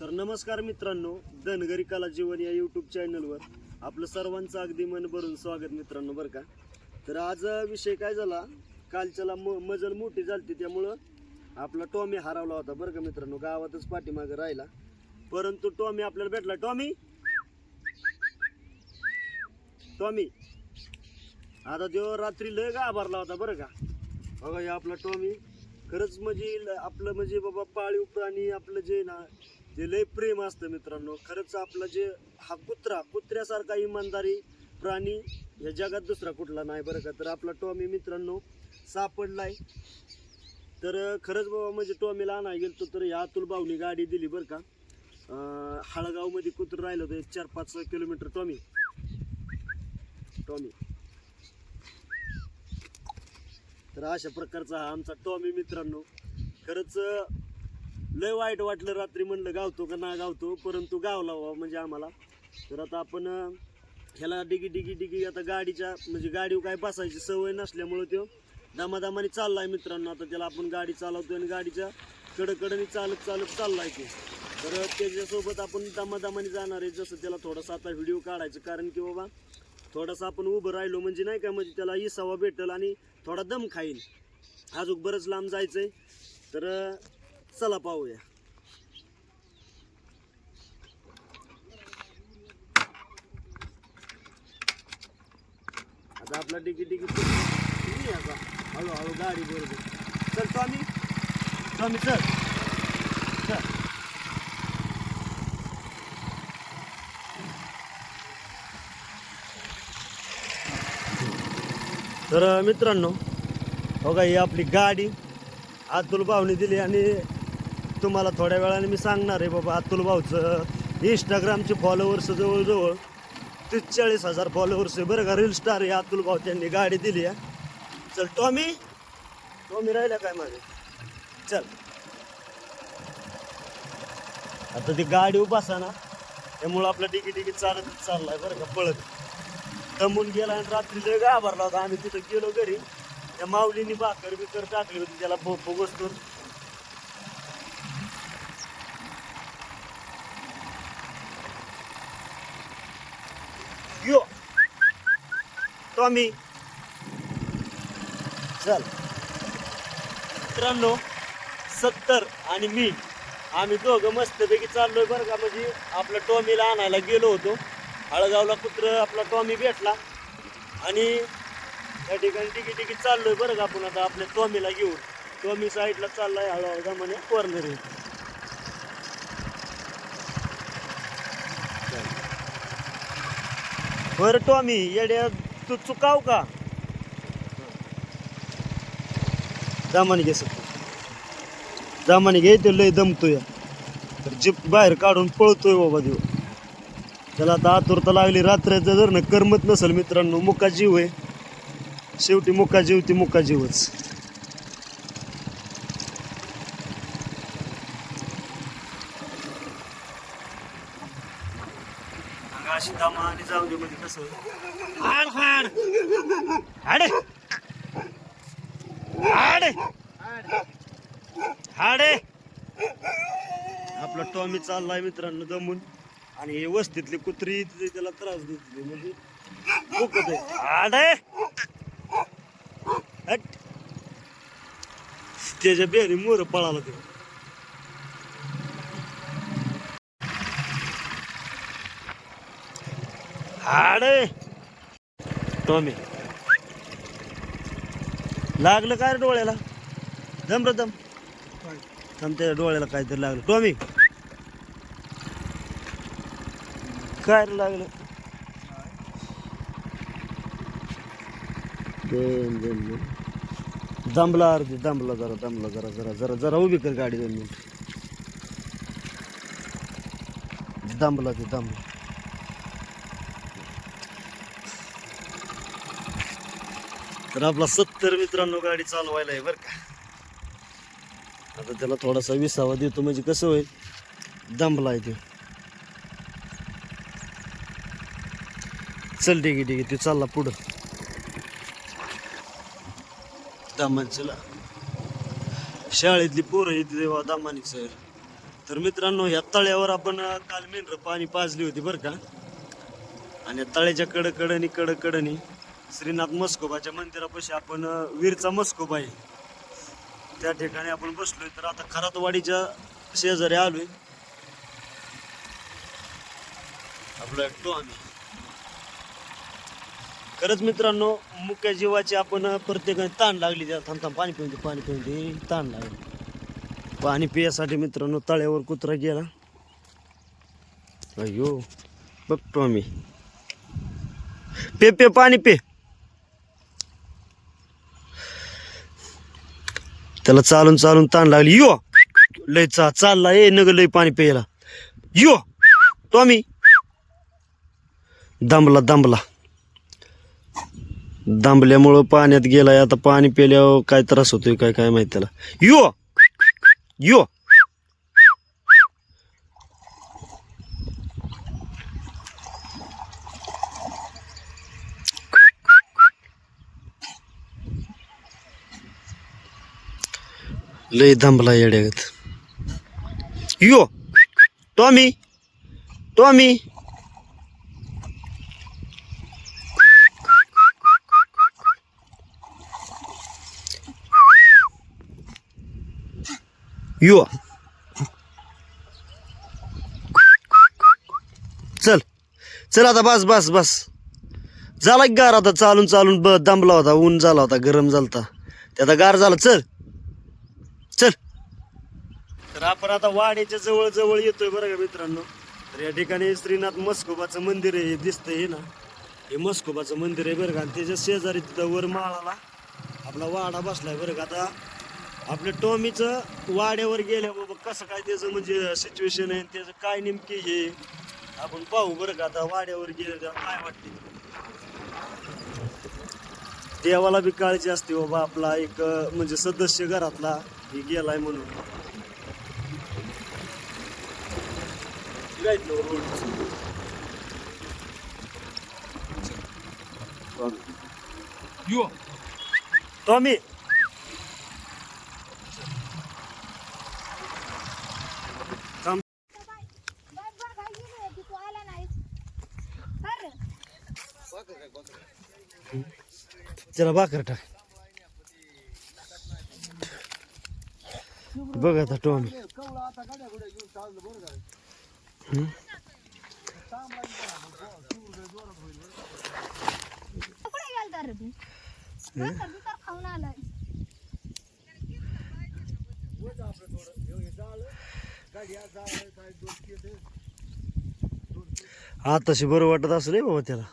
तर नमस्कार मित्रांनो धनगरी कला जीवन या यूट्यूब चॅनलवर आपलं सर्वांचं अगदी मन भरून स्वागत मित्रांनो बरं का? तर आज विषय काय झाला? कालच्याला म मजल मोठी झाली त्यामुळं आपला टॉमी हरवला होता बरं का मित्रांनो? गावातच पाठीमागं राहिला. परंतु टॉमी आपल्याला भेटला. टॉमी टॉमी आता तो रात्री लय गाभारला होता बरं का? बघा हे आपला टॉमी खरंच म्हणजे ल- आपलं म्हणजे बाबा पाळीव प्राणी आपलं जे ना हे लय प्रेम असतं मित्रांनो खरंच आपलं जे हा कुत्रा कुत्र्यासारखा इमानदारी प्राणी या जगात दुसरा कुठला नाही बरं का. तर आपला टॉमी मित्रांनो सापडलाय. तर खरंच बाबा म्हणजे टॉमीला आणायला गेलो तर या अतुल भाऊनी गाडी दिली बरं का. हळगावमध्ये कुत्र राहिलं होतं एक चार पाच किलोमीटर. टॉमी. टॉमी. तर अशा प्रकारचा हा आमचा टॉमी मित्रांनो. खरंच लय वाईट वाटलं रात्री म्हणलं गावतो का ना गावतो परंतु गावला बाबा म्हणजे आम्हाला. तर आता आपण ह्याला डिगी डिगी डिगी आता गाडीच्या म्हणजे गाडीवर काय बसायची सवय नसल्यामुळं तो दमादमाने चाललाय मित्रांनो. आता त्याला आपण गाडी चालवतो आणि गाडीच्या कडकडनी चालत चालत चाललाय तो. तर त्याच्यासोबत आपण दमादमाने जाणार आहे. जसं त्याला थोडासा आता व्हिडिओ काढायचं कारण की बाबा थोडासा आपण उभं राहिलो म्हणजे नाही का म्हणजे त्याला इसावा भेटेल आणि थोडा दम खाईल. अजून बरंच लांब जायचं आहे तर चला पाहूया. आता आपला डिकी डिगी आता हळूहळू गाडी बरोबर चल तो आम्ही चल. चल. तर मित्रांनो बघा ही आपली गाडी अतुल भावने दिली आणि तुम्हाला थोड्या वेळाने मी सांगणार आहे बाबा अतुल भाऊचं. इंस्टाग्रामचे फॉलोअर्स जवळजवळ तीस चाळीस हजार फॉलोअर्स आहे. बरं का रील स्टार आहे अतुल भाऊ त्यांनी गाडी दिली आहे. चल टॉमी टॉमी राहिला काय माझे चल. आता ती गाडी उभा ना त्यामुळं आपलं डिकी डिकी चालत चाललाय बरं का पळत. दमून गेला आणि रात्री जर घाबरला होता. आम्ही तिथं गेलो घरी. त्या माऊलीनी भाकर बिकर टाकली होती त्याला भोप बसतो यो. टॉमी चल. मित्रांनो सत्तर आणि मी आम्ही दोघं मस्तपैकी चाललोय बरं का. म्हणजे आपला टॉमीला आणायला गेलो होतो. हळगावला कुत्र आपला टॉमी भेटला. आणि त्या ठिकाणी टिकी टिकी चाललोय बरं का आपण. आता आपल्या टॉमीला घेऊन. टॉमी साईडला चाललाय हळूहळू म्हणे कॉर्नर बरं टॉमी येड्या तू चुकाव का? दामाने घे सर दामाने घे ते लय दमतोय. तर जीप बाहेर काढून पळतोय बाबा देव. त्याला आता आतुरता लागली रात्रीचं जर ना करमत नसेल मित्रांनो मुका जीव आहे. शेवटी मुका जीव ती मुका जीवच. दमाने जाऊ दे म्हणजे कसं हाड हाड. हाडे. हाडे. हाडे. आपला टॉमी चाललाय मित्रांनो दमून. आणि हे वस्तीतली कुत्री तिथे त्याला त्रास देते म्हणजे भुकत आहे. हाडे. हट. त्याच्या बेरी मोर पळाला ते. हाडे टॉमी. लागलं काय रे डोळ्याला? दम रे दम त्या डोळ्याला काहीतरी लागलं. टॉमी. काय रे लागलं? दोन दोन दोन. दमला अर्धी दमला जरा दमला जरा जरा जरा जरा उभी कर गाडी दोन मिनिट. दमला ते दमला. तर आपला सत्तर मित्रांनो गाडी चालवायला आहे बरं का. आता त्याला थोडासा विसावा देतो म्हणजे कसं होईल? दमला आहे ते. चल ठीक आहे ठीक आहे ते चालला पुढं. दामांचीला शाळेतली पोरं येते तेव्हा दामानिक सर तर मित्रांनो ह्या तळ्यावर आपण काल मेंढर पाणी पाजली होती बरं का. आणि तळ्याच्या कडकडणी कडकडणी श्रीनाथ मस्कोबाच्या मंदिरापाशी आपण वीरचा मस्कोबा आहे. त्या ठिकाणी आपण बसलोय. तर आता खरातवाडीच्या शेजारी आलोय. आपला एकटो आम्ही. खरंच मित्रांनो मुख्या जीवाची आपण प्रत्येकाने ताण लागली. त्या थांब थांब. पाणी पिऊन दे पाणी पिऊन दे. ताण लागली. पाणी पियासाठी मित्रांनो तळ्यावर कुत्रा गेला. अयो बघतो आम्ही. पे पे पाणी पे. त्याला चालून चालून ताण लागली. यो! लय चा चालला ए नग लय पाणी प्यायला. यो! तो आम्ही दमला दमला. दमल्यामुळं पाण्यात गेलाय आता पाणी पिल्यावर काय त्रास होतोय काय काय माहीत त्याला. यो! यो! लय दमला येड्यागत. यो टॉमी टॉमी यो. चल चल आता बस बस बस. झाला गार आता चालून चालून ब दमला होता ऊन झाला होता गरम झालता ते आता गार झाला चल. तर आपण आता वाड्याच्या जवळ जवळ येतोय बरं का मित्रांनो. तर या ठिकाणी श्रीनाथ मस्कोबाचं मंदिर आहे हे दिसतंय हे ना. हे मस्कोबाचं मंदिर आहे बरं का. आणि त्याच्या शेजारी तिथं वर माळाला आपला वाडा बसलाय बरं का. आता आपल्या टॉमीचं वाड्यावर गेल्या बाबा कसं काय त्याचं म्हणजे सिच्युएशन आहे त्याचं काय नेमकी हे आपण पाहू बरं का आता वाड्यावर गेलं तेव्हा काय वाटते देवाला बी काळजी असते बाबा आपला एक म्हणजे सदस्य घरातला गेलाय म्हणून. यो टॉमी थांब बाय बा काय गेलं की तू आला नाही अरे त्याला भाकर टाक. बघ आता टॉमी आताशी बरं वाटत असेल बाबा त्याला.